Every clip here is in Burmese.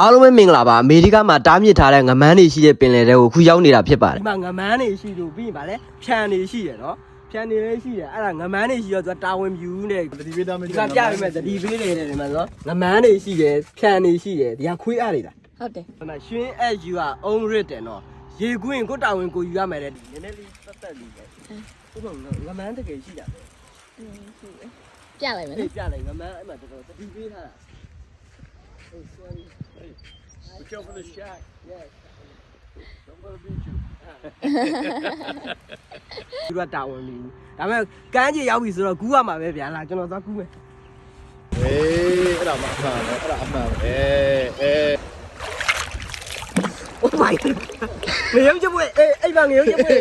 အားလုံးပဲမင်္ဂလာပါအမေရိကမှာတားမြစ်ထားတဲ့ငမန်းတွေရှိတဲ့ပင်လယ်တွေကိုခုရောက်နေတာဖြစ်ပါတယ်ဒီမှာငမန်းနေရှိလို့ပြီးရင်ဗာလဲဖြန်နေရှိရယ်နော်ဖြန်နေလည်းရှိရယ်အဲ့ဒါငမန်းနေရှိတော့သူကတာဝန်ယူနေတတိပေးတာမဒီကပြပေးမယ်တတိပေးနေတယ်ဒီမှာနော်ငမန်းနေရှိရယ်ဖြန်နေရှိရယ်ဒီကခွေးအားတွေလားဟုတ်တယ်ဒီမှာရွှင်းအယူကအုံးရစ်တယ်နော်ရေကွင်းကိုတာဝန်ကိုယူရမယ်တဲ့ဒီနည်းနည်းလေးပတ်သက်လေးပဲဟုတ်တော့ငမန်းတကယ်ရှိတာပဲอืมဟုတ်တယ်ပြလိုက်မယ်ဒီနော်ပြလိုက်ငမန်းအဲ့မှာတော်တော်တတိပေးထားတာ Oh sorry Watch out for the shark. yes Don't go to beat you. သူကတာဝန်ယူဒါပေမဲ့ကမ်းခြေရောက်ပြီဆိုတော့ကူးရမှာပဲဗျာလာကျွန်တော်သွားကူးမယ် Hey, era más malo, era más malo. Eh, eh. Oh my god ငရုံချက်ပွေးအေးအဲ့မှာငရုံချက်ပွေး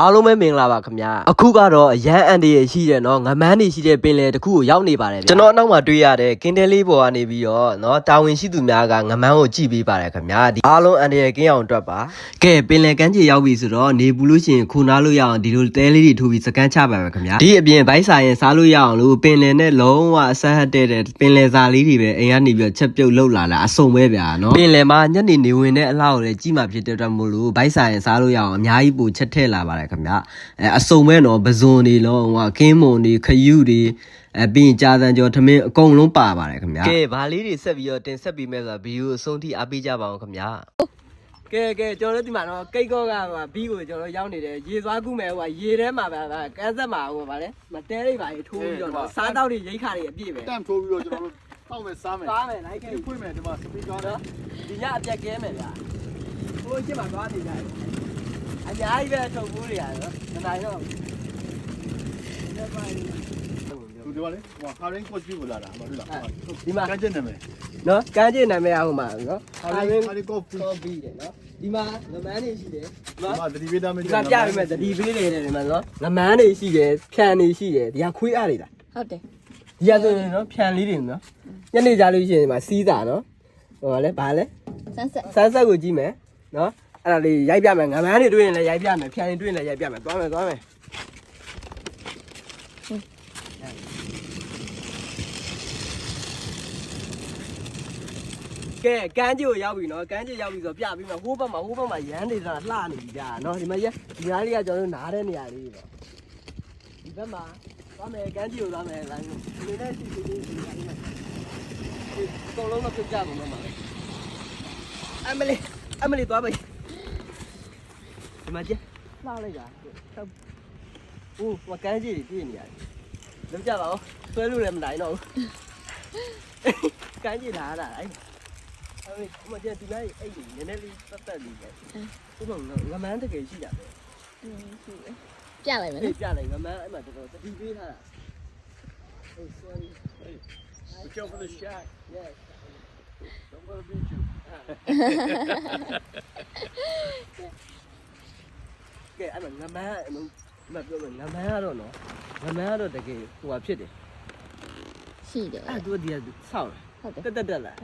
အားလုံးပဲမင်္ဂလာပါခင်ဗျာအခုကတော့အရန်အန်တရရှိတဲ့နော်ငမန်းတွေရှိတဲ့ပင်လယ်တစ်ခုကိုရောက်နေပါတယ်ဗျာကျွန်တော်အနောက်မှာတွေ့ရတဲ့ကင်းတဲလေးပေါ်ကနေပြီးတော့နော်တာဝန်ရှိသူများကငမန်းကိုကြည့်ပေးပါတယ်ခင်ဗျာဒီအားလုံးအန်တရကင်းအောင်အတွက်ပါကဲပင်လယ်ကမ်းခြေရောက်ပြီဆိုတော့နေဘူးလို့ရှိရင်ခုနားလို့ရအောင်ဒီလိုတဲလေးတွေထိုးပြီးစကန်ချပါမယ်ခင်ဗျာဒီအပြင်ဘိုက်ဆိုင်ရင်စားလို့ရအောင်လို့ပင်လယ်နဲ့လုံးဝအဆက်ဟတ်တဲ့တဲ့ပင်လယ်စာလေးတွေပဲအိမ်ကနေပြီးတော့ချက်ပြုတ်လောက်လာလာအစုံပဲဗျာနော်ပင်လယ်မှာညနေနေဝင်တဲ့အလှကိုလည်းကြည့်မှဖြစ်တဲ့အတွက်မို့လို့ဘိုက်ဆိုင်ရင်စားလို့ရအောင်အများကြီးပိုချက်ထည့်လာပါတယ်ခင်ဗျာအဲအစုံပဲနော်ပဇွန်တွေလုံးဟိုကင်းမွန်တွေခယူတွေအဲပြီးရင်ကြာတန်ကျော်ထမင်းအကုန်လုံးပါပါတယ်ခင်ဗျာကဲဘာလေးတွေဆက်ပြီးတော့တင်ဆက်ပြီးမဲ့ဆိုတာဗီဒီယိုအဆုံးထိအားပေးကြပါအောင်ခင်ဗျာကဲကဲကျွန်တော်တို့ဒီမှာတော့ကိတ်ကောကဟိုဘီကိုကျွန်တော်ရောက်နေတယ်ရေသွားကူးမယ်ဟိုရေထဲမှာဗျာကန်းဆက်မှာဟိုဗာလဲမတဲလေးပါရေထိုးပြီးတော့နော်စားတောက်တွေရိတ်ခါတွေအပြည့်ပဲတမ်ထိုးပြီးတော့ကျွန်တော်တို့တောက်မယ်စားမယ်သွားမယ်လိုက်ခဲ့ဒီဖွင့်မယ်ဒီမှာစပီကာနော်နော်ဒီညအပြက်ကဲမယ်ဗျာဟိုရှင်းမှာသွားနေကြတယ် အများကြီးပဲထုတ်ဘူးတွေရနော်ခဏတော့သူဒီပါလေဟိုဟာရင်ကော့ချီကိုလာတာမဟုတ်လားဒီမှာကန်းချက်နာမည်နော်ကန်းကျင်နာမည်အောင်မှာနော်ဟာရင်ဟာရင်ကော့ဖီကော်ဖီတယ်နော်ဒီမှာငမန်းတွေရှိတယ်ဒီနော်မှာတတိပေးတာမဒီကပြပေးမယ်တတိပေးနေတယ်ဒီမှာနော်ငမန်းတွေရှိတယ်ဖြန်တွေရှိတယ်ဒီကခွေးအားတွေလားဟုတ်တယ်ဒီကဆိုရင်နော်ဖြန်လေးတွေနော်ညနေကြလို့ရှိရင်ဒီမှာစီးတာနော်ဟိုလဲဘာလဲဆန်းဆက်ဆန်းဆက်ကိုကြည့်မယ်နော် အဲ့ဒါလေးရိုက်ပြမယ်ငမန်းတွေတွေ့ရင်လည်းရိုက်ပြမယ်ဖြန်တွေတွေ့ရင်လည်းရိုက်ပြမယ်သွားမယ်သွားမယ်ကဲကန်းကြီးကိုရောက်ပြီနော်ကန်းကြီးရောက်ပြီဆိုပြပြီးမှဟိုးဘက်မှာဟိုးဘက်မှာရမ်းနေတာလှနေပြီကြာနော်ဒီမှာရဒီနားလေးကကျွန်တော်တို့နားတဲ့နေရာလေးပေါ့ဒီဘက်မှာသွားမယ်ကန်းကြီးကိုသွားမယ်လိုင်းနေနဲ့စီစီလေးဒီနေရာလေးမှာဒီအကုန်လုံးတော့ပြကြမှာမမအမလီအမလီသွားပါ ဒီမှာကျလှလိုက်တာဟုတ်ဦးမကန်းကြီးပြည့်နေရတယ်လောက်ကြပါဦးဆွဲလို့လည်းမနိုင်တော့ဘူးကန်းကြီးလာတာအဲ့အဲ့ဒီမကျဒီလိုက်အဲ့ဒီနည်းနည်းလေးပတ်သက်လေးပဲဟုတ်တော့ငမန်းတကယ်ရှိတာပဲอืมဟုတ်တယ်ပြလိုက်မယ်ပြေးနော်ပြလိုက်ငမန်းအဲ့မှာတော်တော်တတိပေးထားတာ Oh sorry Watch out for the shark. yes Don't go to beat you. ကဲအဲ့မှာငမန်းအမမပြောမယ်ငမန်းကတော့နော်ငမန်းကတော့တကယ်ဟိုဟာဖြစ်တယ်ရှိတယ်အဲ့သူကဒီကဆောက်ဟုတ်တယ်တက်တက်တက်လာ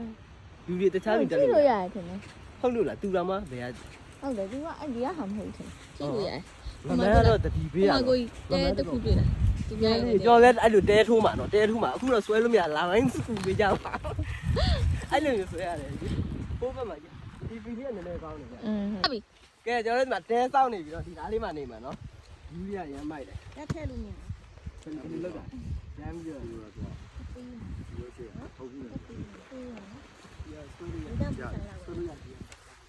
လူတွေတခြားလူတက်ကြည့်လို့လို့ရတယ်ထင်တယ်ဟုတ်လို့လားတူတော်မဘယ်ကဟုတ်တယ်ဒီကအဲ့ဒီကဟာမဟုတ်ဘူးထင်ကြည့်လို့ရတယ်ငမန်းကတော့တတိပေးရဟိုမှာကိုတဲတစ်ခုတွေ့လားဒီပြိုင်နေကျော်လဲအဲ့လိုတဲထိုးမှာနော်တဲထိုးမှာအခုတော့ဆွဲလို့မရလာတိုင်းစူပေးကြပါအဲ့လိုဆွဲရတယ်ဟိုဘက်မှာဒီပီလေးကနည်းနည်းကောင်းနေကြอืมဟုတ်ပြီ ကဲကျွန်တော်တို့ဒီမှာတဲစောင်းနေပြီတော့ဒီဓာတ်လေးမှနေမှာနော်ယူရီးရရမ်းမိုက်တယ်တက်ထဲလို့မြင်ဘယ်လိုလုပ်တာရမ်းပြီးတော့ဟုတ်ပြီ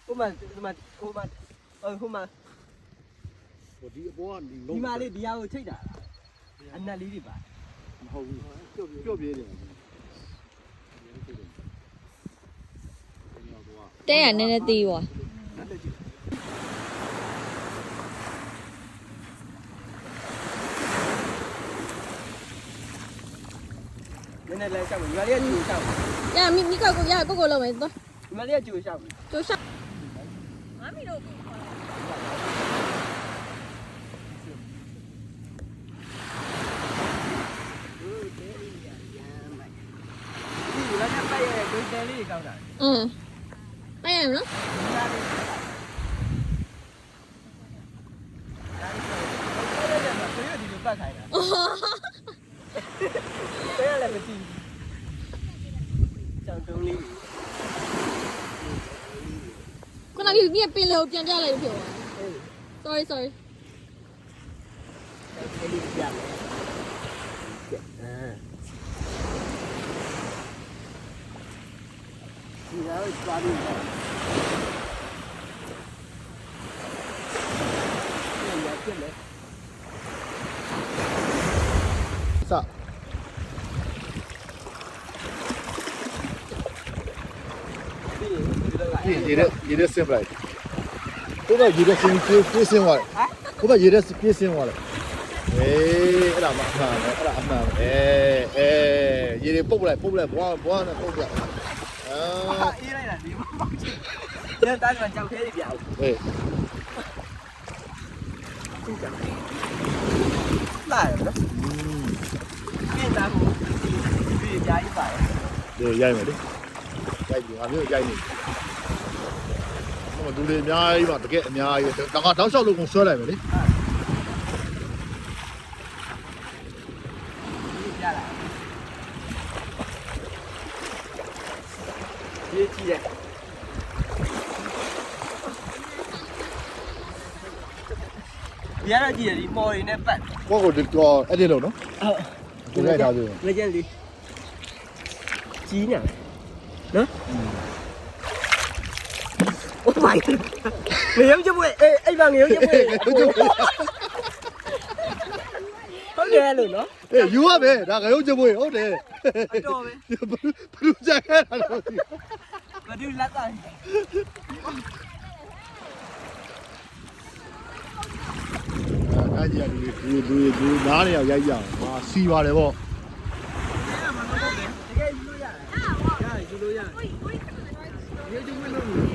ဟိုမှာဒီမှာဟိုမှာဟိုမှာဟိုဒီအပေါ်ကဒီမှာလေးဒီဟာကိုချိတ်တာအနက်လေးတွေပါမဟုတ်ဘူးပြုတ်ပြေးတယ်တဲရနည်းနည်းသေးပါ မယ်ညီမလေးကကြိုရှောက်မယ်ရမိမိကကိုရကိုကိုလုံးမယ်သွားညီမလေးကကြိုရှောက်မယ်ကျိုးရှောက်မမီတို့ကိုခေါ်လာဒီလမ်းကပိုက်ရဲ့ဒွိတဲလေးကောက်တာอืมမရဘူးနော်ဒါဆိုတော့ဒီလိုပတ်ခိုင်းတာ တဲရလည်းမကြည့်ဘူး ခုနကဒီပင်လေကိုပြန်ပြလိုက်လို့ပြောပါ sorry sorry အဲ့ဒီပြမယ်အာဒီတော့သွားပြီးတော့ရပြမယ်စပြီးရင်ဒီတော့ကဒီရေရေရေဆင်းပလိုက်ကိုကရေဆ င်းပြေးပြေးဆင်းသွားတယ်ကိုကရေပြေးဆင်းသွားတယ်အေးအဲ့ဒါမှအမှန်ပဲအဲ့ဒါအမှန်ပဲအဲအဲရေပုတ်ပလိုက်ပုတ်ပလိုက်ဘွားဘွားနဲ့ပုတ်ပလိုက်အာ အေးလိုက်တာဒီမှာပေါ့ညတားကကြောက်ခဲနေပြအောင်အေးသူကလာရနော်ပြင်သားကိုဒီအများကြီးပါတယ်ဒီရိုက်မယ်လေရိုက်ပြီငါမျိုးရိုက်နေဟိုဒူလေးအများကြီးပါတကယ်အများကြီးဒါကတောက်လျှောက်လို့ကိုဆွဲလိုက်မယ်လေပြလာရေးကြည့်တယ်ဒီရတော့ကြည့်ရဒီမော်ရီနဲ့ပတ်ကိုကိုဒီတော့အဲ့ဒီလုံးနော်ဟုတ်ဒီလိုက်ထားသေးတယ်လက်ကျန်လေးကြီးညာ နော် Oh my god ငရုတ်ချပွေအေးအဲ့ပါငရုတ်ချပွေဟုတ်တယ်လို့နော်အေးယူရမယ်ဒါကရုပ်ချပွေဟုတ်တယ်အတော်ပဲဘလူးကြိုက်ရတာတော့ဘဒူလက်တိုင်းအဲ့ဒီကဒီဒီဒီနားနေရောက်ရိုက်ကြအောင်ဟာစီပါတယ်ပေါ့ တကယ်ယူလို့ ရတယ်ရ